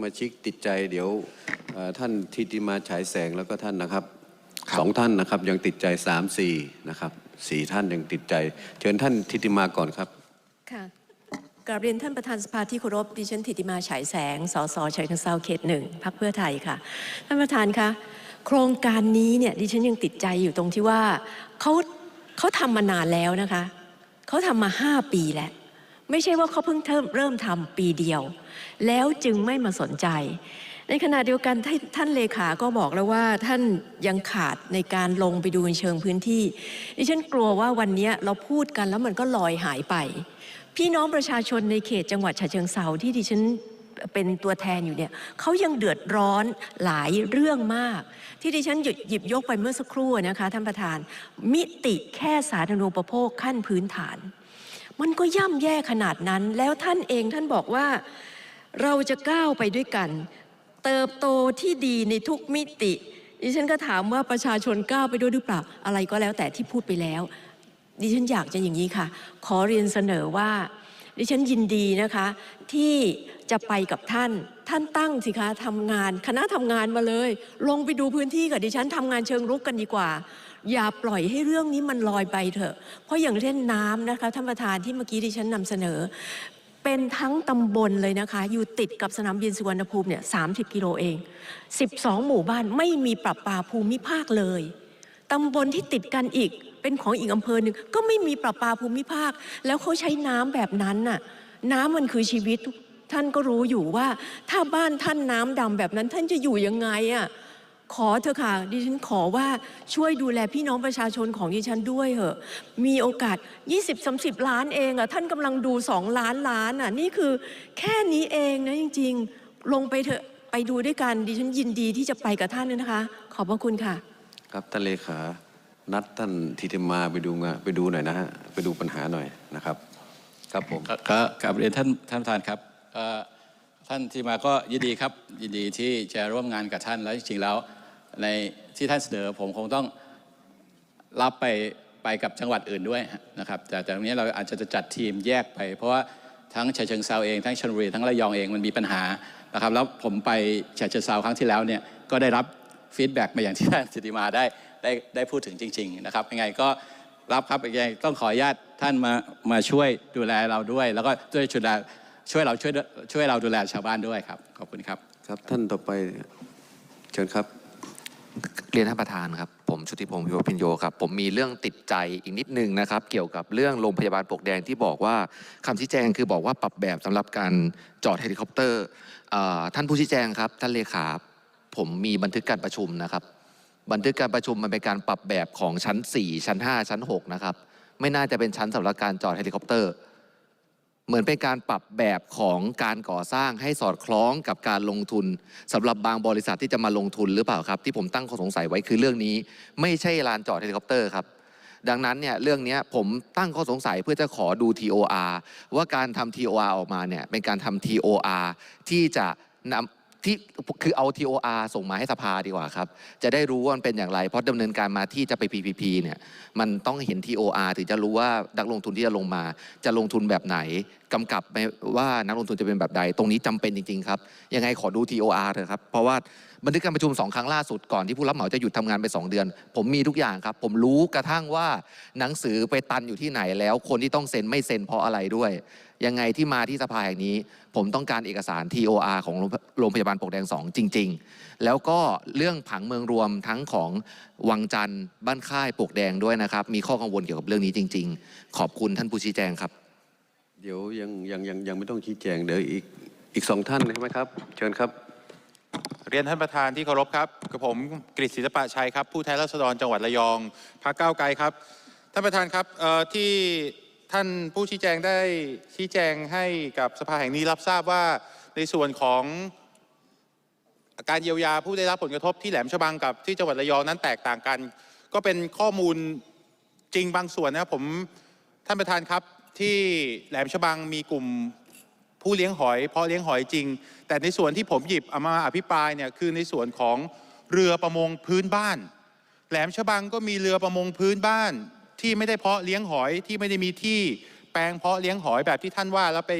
สมาชิกติดใจเดี๋ยวเอ่อท่านทิติมาฉายแสงแล้วก็ท่านนะครับครับสองท่านนะครับยังติดใจสามสี่นะครับสี่ท่านยังติดใจ เชิญท่านทิติมาก่อนครับค่ะกราบเรียนท่านประธานสภาที่เคารพดิฉันธิติมาฉายแสงสสชัยเชิงเซาเขตหนึ่งพักเพื่อไทยค่ะ ท่านประธานคะโครงการนี้เนี่ยดิฉันยังติดใจอยู่ตรงที่ว่าเขาเขาทำมานานแล้วนะคะเขาทำมาห้าปีแล้ว ไม่ใช่ว่าเขาเพิ่งเริ่มมทำปีเดียว แล้วจึงไม่มาสนใจ ในขณะเดียวกันท่านท่านเลขาก็บอกแล้วว่าท่านยังขาดในการลงไปดูในเชิงพื้นที่ดิฉันกลัวว่าวันนี้เราพูดกันแล้วมันก็ลอยหายไป พี่น้องประชาชนในเขตจังหวัดฉะเชิงเซาที่ดิฉันเป็นตัวแทนอยู่เนี่ยเขายังเดือดร้อนหลายเรื่องมาก ที่ดิฉันหยหยิบยกไปเมื่อสักครู่นะคะท่านประธาน มิติแค่สาธารณูปโภคขั้นพื้นฐาน มันก็ย่ำแย่ขนาดนั้น แล้วท่านเองท่านบอกว่าเราจะก้าวไปด้วยกัน เติบโตที่ดีในทุกมิติดิฉันก็ถามว่าประชาชนก้าวไปด้วยหรือเปล่า อะไรก็แล้วแต่ที่พูดไปแล้ว ดิฉันอยากจะอย่างนี้ค่ะ ขอเรียนเสนอว่า ดิฉันยินดีนะคะ ที่จะไปกับท่าน ท่านตั้งสิคะทำงาน คณะทำงานมาเลย ลงไปดูพื้นที่กับดิฉันทำงานเชิงรุกกันดีกว่า อย่าปล่อยให้เรื่องนี้มันลอยไปเถอะ เพราะอย่างเช่นน้ำนะคะท่านประธานที่เมื่อกี้ดิฉันนำเสนอ เป็นทั้งตำบลเลยนะคะ อยู่ติดกับสนามบินสุวรรณภูมิเนี่ย30กิโลเอง 12 หมู่บ้านไม่มีปรับปาภูมิภาคเลยตำบลที่ติดกันอีกเป็นของอีกอำเภอหนึ่งก็ไม่มีประปาภูมิภาค แล้วเขาใช้น้ำแบบนั้นน่ะ น้ำมันคือชีวิตท่านก็รู้อยู่ว่า ถ้าบ้านท่านน้ำดำแบบนั้นท่านจะอยู่ยังไงอะ ขอเถอะค่ะ ดิฉันขอว่าช่วยดูแลพี่น้องประชาชนของดิฉันด้วยเถอะ มีโอกาส 20-30 ล้านเองอะท่านกำลังดู 2 ล้านล้านอะนี่คือแค่นี้เองนะจริง ๆ ลงไปเถอะไปดูด้วยกันดิฉันยินดีที่จะไปกับท่านนะคะ ขอบพระคุณค่ะ ครับท่านเลขา นัดท่านทิติมาไปดูงานไปดูหน่อยนะฮะไปดูปัญหาหน่อยนะครับ ครับผมก็ก็กลับเรียนท่านท่านประธานครับเอ่อท่านที่มาก็ยินดีครับ ยินดีที่จะร่วมงานกับท่านแล้วจริงๆแล้ว ในที่ท่านเสนอผมคงต้องรับไปไปกับจังหวัดอื่นด้วยนะครับแต่ตรงนี้เราอาจจะจัดทีมแยกไป เพราะว่าทั้งฉะเชิงเซาเองทั้งชลบุรีทั้งระยองเองมันมีปัญหานะครับแล้วผมไปฉะเชิงเซาครั้งที่แล้วเนี่ยก็ได้รับฟีดแบ็กมาอย่างที่ท่านสิทธิมาได้ได้ได้พูดถึงจริง ๆ นะครับยังไงก็รับครับยังไงต้องขออนุญาตท่านมามาช่วยดูแลเราด้วย แล้วก็ช่วยช่วยช่วยเราช่วยช่วยเราดูแลชาวบ้านด้วยครับขอบคุณครับครับท่านต่อไปเชิญครับ เรียนท่านประธานครับ ผมชุติพงศ์พิวพินโยครับ ผมมีเรื่องติดใจอีกนิดนึงนะครับ เกี่ยวกับเรื่องโรงพยาบาลปกแดงที่บอกว่าคำชี้แจงคือบอกว่าปรับแบบสำหรับการจอดเฮลิคอปเตอร์ท่านผู้ชี้แจงครับท่านเลขาผมมีบันทึกการประชุมนะครับ บันทึกการประชุมมันเป็นการปรับแบบของชั้น 4 ชั้น 5 ชั้น 6 นะครับ ไม่น่าจะเป็นชั้นสำหรับการจอดเฮลิคอปเตอร์ เหมือนเป็นการปรับแบบของการก่อสร้างให้สอดคล้องกับการลงทุนสำหรับบางบริษัทที่จะมาลงทุนหรือเปล่าครับ ที่ผมตั้งข้อสงสัยไว้คือเรื่องนี้ ไม่ใช่ลานจอดเฮลิคอปเตอร์ครับดังนั้นเนี่ยเรื่องนี้ผมตั้งข้อสงสัยเพื่อจะขอดู TOR ว่าการทำ TOR ออกมาเนี่ยเป็นการทำ TOR ที่จะนำ ที่คือเอา TOR ส่งมาให้สภาดีกว่าครับ จะได้รู้ว่ามันเป็นอย่างไรเพราะดำเนินการมาที่จะไป PPP เนี่ยมันต้องเห็น TOR ถึงจะรู้ว่านักลงทุนที่จะลงมา จะลงทุนแบบไหนกำกับไหมว่านักลงทุนจะเป็นแบบใด ตรงนี้จำเป็นจริง ๆ ครับ ยังไงขอดู TOR เถอะครับ เพราะว่าบันทึกการประชุมสองครั้งล่าสุดก่อนที่ผู้รับเหมาจะหยุดทำงานไป 2 เดือน ผมมีทุกอย่างครับ ผมรู้กระทั่งว่าหนังสือไปตันอยู่ที่ไหนแล้ว คนที่ต้องเซ็นไม่เซ็นเพราะอะไรด้วย ยังไงที่มาที่สภาแห่งนี้ ผมต้องการเอกสาร TOR ของโรงพยาบาลปลวกแดง 2 จริง ๆ แล้วก็เรื่องผังเมืองรวมทั้งของวังจันทร์บ้านค่ายปลวกแดงด้วยนะครับ มีข้อกังวลเกี่ยวกับเรื่องนี้จริง ๆ ขอบคุณท่านผู้ชี้แจงครับ เดี๋ยวยังยังยังยังไม่ต้องชี้แจงเดี๋ยวอีกอีกสองท่านใช่ไหมครับ เชิญครับเรียนท่านประธานที่เคารพครับกับผมกฤษศิลปะชัยครับ ผู้แทนราษฎรจังหวัดระยองพรรคก้าวไกลครับ ท่านประธานครับเอ่อที่ ท่านผู้ชี้แจงได้ชี้แจงให้กับสภาแห่งนี้รับทราบว่าในส่วนของการเยียวยาผู้ได้รับผลกระทบที่แหลมฉบังกับที่จังหวัดระยองนั้นแตกต่างกัน ก็เป็นข้อมูลจริงบางส่วนนะครับผมท่านประธานครับที่แหลมฉบังมีกลุ่มผู้เลี้ยงหอยเพาะเลี้ยงหอยจริง แต่ในส่วนที่ผมหยิบเอามาอภิปรายเนี่ยคือในส่วนของเรือประมงพื้นบ้าน แหลมฉบังก็มีเรือประมงพื้นบ้าน ที่ไม่ได้เพาะเลี้ยงหอยที่ไม่ได้มีที่ไปลงเพาะเลี้ยงหอยแบบที่ท่านว่า แล้วไป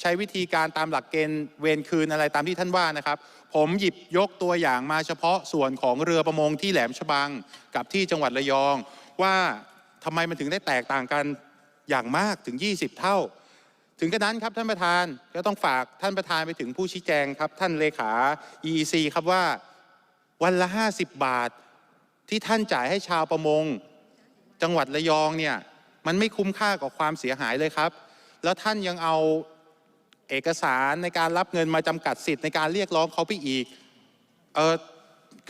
ใช้วิธีการตามหลักเกณฑ์เวรคืนอะไรตามที่ท่านว่านะครับ ผมหยิบยกตัวอย่างมาเฉพาะส่วนของเรือประมงที่แหลมฉบังกับที่จังหวัดระยอง ว่าทำไมมันถึงได้แตกต่างกันอย่างมากถึง 20 เท่า ถึงกระนั้นครับท่านประธานก็ต้องฝากท่านประธานไปถึงผู้ชี้แจงครับ ท่านเลขา EEC ครับว่าวันละ 50 บาทที่ท่านจ่ายให้ชาวประมง จังหวัดระยองเนี่ยมันไม่คุ้มค่ากับความเสียหายเลยครับ แล้วท่านยังเอาเอกสารในการรับเงินมาจำกัดสิทธิ์ในการเรียกร้องเขาไปอีกเออ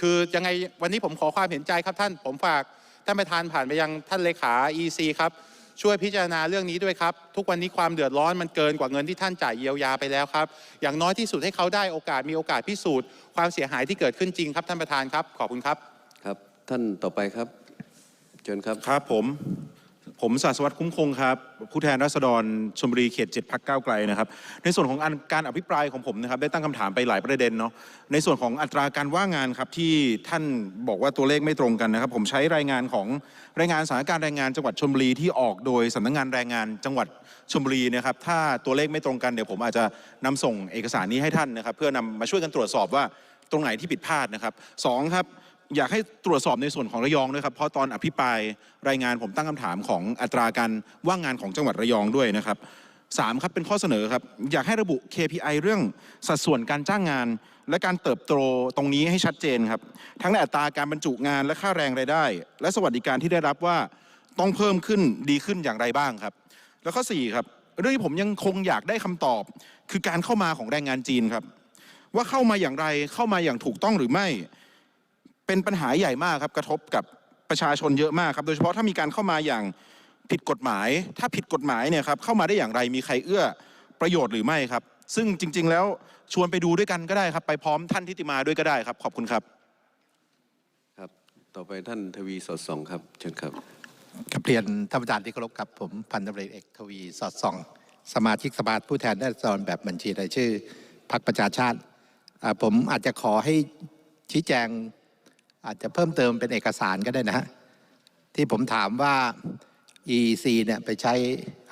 คือยังไงวันนี้ผมขอความเห็นใจครับท่าน ผมฝากท่านประธานผ่านไปยังท่านเลขา EC ครับช่วยพิจารณาเรื่องนี้ด้วยครับ ทุกวันนี้ความเดือดร้อนมันเกินกว่าเงินที่ท่านจ่ายเยียวยาไปแล้วครับ อย่างน้อยที่สุดให้เขาได้โอกาสมีโอกาสพิสูจน์ ความเสียหายที่เกิดขึ้นจริงครับท่านประธานครับ ขอบคุณครับ ครับ ท่านต่อไปครับ ชิญครับครับผม ผมศาสวัตรคุ้มคงครับ ผู้แทนราษฎรชลบุรีเขต7พักก้าวไกลนะครับ ในส่วนของอการอภิปรายของผมนะครับ ได้ตั้งคำถามไปหลายประเด็นเนาะในส่วนของอัตราการว่างงานครับ ที่ท่านบอกว่าตัวเลขไม่ตรงกันนะครับ ผมใช้รายงานของรายงานสถานการณ์แรงงานจังหวัดชลบุรีที่ออกโดยสำนักงานแรงงานจังหวัดชลบุรีนะครับ ถ้าตัวเลขไม่ตรงกันเดี๋ยวผมอาจจะนำส่งเอกสารนี้ให้ท่านนะครับ เพื่อนำมาช่วยกันตรวจสอบว่าตรงไหนที่ผิดพลาดนะครับสองครับ อยากให้ตรวจสอบในส่วนของระยองด้วยครับ เพราะตอนอภิปรายรายงานผมตั้งคำถามของอัตราการว่างงานของจังหวัดระยองด้วยนะครับสามครับเป็นข้อเสนอครับ อยากให้ระบุ KPI เรื่องสัดส่วนการจ้างงาน และการเติบโตตรงนี้ให้ชัดเจนครับ ทั้งในอัตราการบรรจุงานและค่าแรงรายได้ และสวัสดิการที่ได้รับว่าต้องเพิ่มขึ้นดีขึ้นอย่างไรบ้างครับ แล้วข้อสี่ครับเรื่องที่ผมยังคงอยากได้คำตอบ คือการเข้ามาของแรงงานจีนครับ ว่าเข้ามาอย่างไรเข้ามาอย่างถูกต้องหรือไม่ เป็นปัญหาใหญ่มากครับกระทบกับประชาชนเยอะมากครับ โดยเฉพาะถ้ามีการเข้ามาอย่างผิดกฎหมาย ถ้าผิดกฎหมายเนี่ยครับเข้ามาได้อย่างไรมีใครเอื้อประโยชน์หรือไม่ครับ ซึ่งจริง ๆ แล้วชวนไปดูด้วยกันก็ได้ครับ ไปพร้อมท่านทิติมาด้วยก็ได้ครับ ขอบคุณครับ ครับต่อไปท่านทวีสอดส่องครับเชิญครับกับเรียนท่านประธานที่เคารพครับผมพันตำรวจเอกทวีสอดส่อง สมาชิกสภาผู้แทนราษฎรแบบบัญชีรายชื่อพรรคประชาชาติอ่าผมอาจจะขอให้ชี้แจง อาจจะเพิ่มเติมเป็นเอกสารก็ได้นะฮะที่ผมถามว่า EEC เนี่ยไปใช้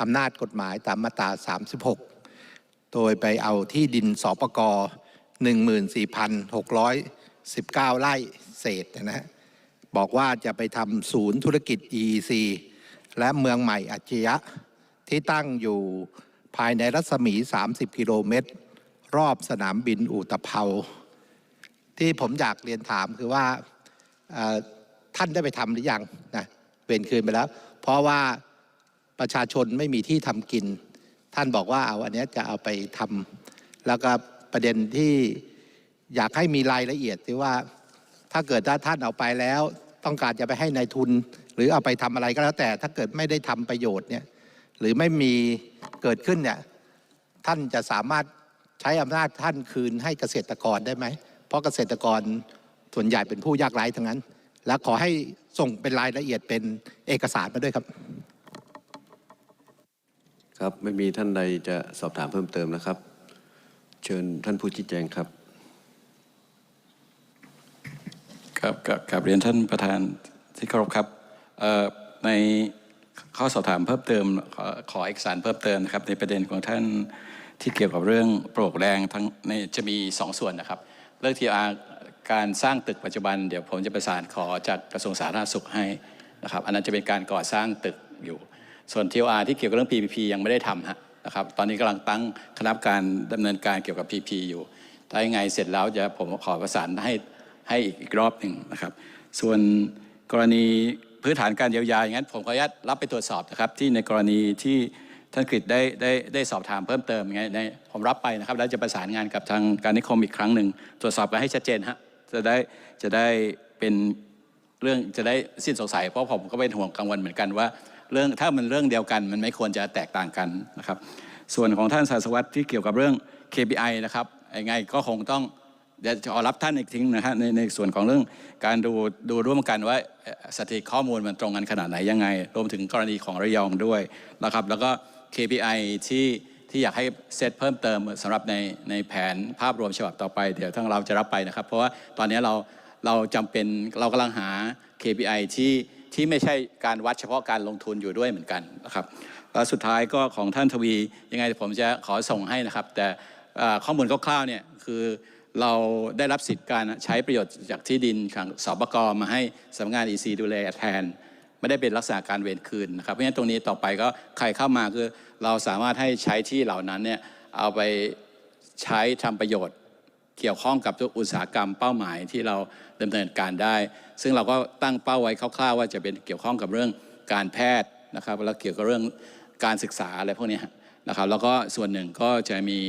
อำนาจกฎหมายตามมาตรา 36 โดยไปเอาที่ดินสปก14,619 ไร่เศษนะฮะบอกว่าจะไปทำศูนย์ธุรกิจ EEC และเมืองใหม่อัจฉริยะ ที่ตั้งอยู่ภายในรัศมี 30 กิโลเมตร รอบสนามบินอุตภเปาที่ผมอยากเรียนถามคือว่า ท่านได้ไปทำหรือยังนะเวนคืนไปแล้ว เพราะว่าประชาชนไม่มีที่ทำกิน ท่านบอกว่าเอาอันนี้จะเอาไปทำแล้วก็ประเด็นที่อยากให้มีรายละเอียดที่ว่าถ้าเกิดถ้าท่านเอาไปแล้ว ต้องการจะไปให้ในายทุน หรือเอาไปทำอะไรก็แล้วแต่ ถ้าเกิดไม่ได้ทำประโยชน์เนี่ยหรือไม่มีเกิดขึ้นเนี่ยท่านจะสามารถใช้อำนาจท่านคืนให้เกษตรกรได้ไหม เพราะเกษตรกร ส่วนใหญ่เป็นผู้ยากไร้ทั้งนั้น และขอให้ส่งเป็นรายละเอียดเป็นเอกสารมาด้วยครับ ครับไม่มีท่านใดจะสอบถามเพิ่มเติมนะครับ เชิญท่านผู้ชี้แจงครับ ครับกับกับเรียนท่านประธานที่เคารพครับเอ่อในข้อสอบถามเพิ่มเติมขอขอเอกสารเพิ่มเติมนะครับ ในประเด็นของท่านที่เกี่ยวกับเรื่องโปร่งแรงทั้งในจะมีสองส่วนนะครับ เรื่องที่อา การสร้างตึกปัจจุบันเดี๋ยวผมจะประสานขอจากกระทรวงสาธารณสุขให้นะครับอันนั้นจะเป็นการก่อสร้างตึกอยู่ ส่วน TOR ที่เกี่ยวกับเรื่อง PPP ยังไม่ได้ทำฮะนะครับตอนนี้กำลังตั้งคณะกรรมการดำเนินการเกี่ยวกับ PP อยู่ ถ้ายังไงเสร็จแล้วจะผมขอประสานให้ให้อีกรอบหนึ่งนะครับ ส่วนกรณีพื้นฐานการเยียวยาอย่างนั้น ผมขออนุญาตรับไปตรวจสอบนะครับ ที่ในกรณีที่ท่านกฤษได้ได้ได้สอบถามเพิ่มเติมอย่างเงี้ผมรับไปนะครับ แล้วจะประสานงานกับทางการนิคมอีกครั้งหนึ่งตรวจสอบกันให้ชัดเจนฮะ จะได้จะได้เป็นเรื่องจะได้สิ้นสงสัย เพราะผมก็เป็นห่วงกังวลเหมือนกันว่าเรื่องถ้ามันเรื่องเดียวกัน มันไม่ควรจะแตกต่างกันนะครับ ส่วนของท่านสาสวัตรที่เกี่ยวกับเรื่อง KPI นะครับยังไงก็คงต้องเดี๋ยวจะรับท่านอีกทีนะฮะในในส่วนของเรื่องการดูดูร่วมกันว่าสถิติข้อมูลมันตรงกันขนาดไหนยังไง รวมถึงกรณีของระยองด้วยนะครับ แล้วก็ KPI ที่ ที่อยากให้เซตเพิ่มเติมสำหรับในในแผนภาพรวมฉบับต่อไป เดี๋ยวทางเราจะรับไปนะครับ เพราะว่าตอนนี้เราเราจำเป็นเรากำลังหา KPI ที่ที่ไม่ใช่การวัดเฉพาะการลงทุนอยู่ด้วยเหมือนกันนะครับแล้วสุดท้ายก็ของท่านทวียังไงผมจะขอส่งให้นะครับ แต่ข้อมูลคร่าวๆเนี่ยคือเราได้รับสิทธิ์การใช้ประโยชน์จากที่ดินของสปกมาให้สำนักงาน EC ดูแลแทน ไม่ได้เป็นลักษณะการเวรคืนนะครับเพราะฉะนั้นตรงนี้ต่อไปก็ใครเข้ามาคือเราสามารถให้ใช้ที่เหล่านั้นเนี่ยเอาไปใช้ทำประโยชน์เกี่ยวข้องกับทุกอุตสาหกรรมเป้าหมายที่เราดำเนินการได้ ซึ่งเราก็ตั้งเป้าไว้คร่าวๆ ว่าจะเป็นเกี่ยวข้องกับเรื่องการแพทย์นะครับแล้วเกี่ยวกับเรื่องการศึกษาอะไรพวกนี้ นะครับแล้วก็ส่วนหนึ่งก็จะมี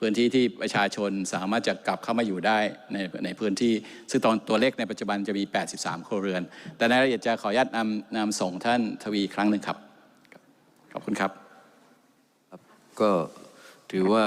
พื้นที่ที่ประชาชนสามารถจะกลับเข้ามาอยู่ได้ในในพื้นที่ ซึ่งตอนตัวเลขในปัจจุบันจะมี 83 ครัวเรือน แต่ในรายละเอียดจะขออนุญาตนำนำส่งท่านทวีครั้งหนึ่งครับ ขอบคุณครับ ก็ถือว่า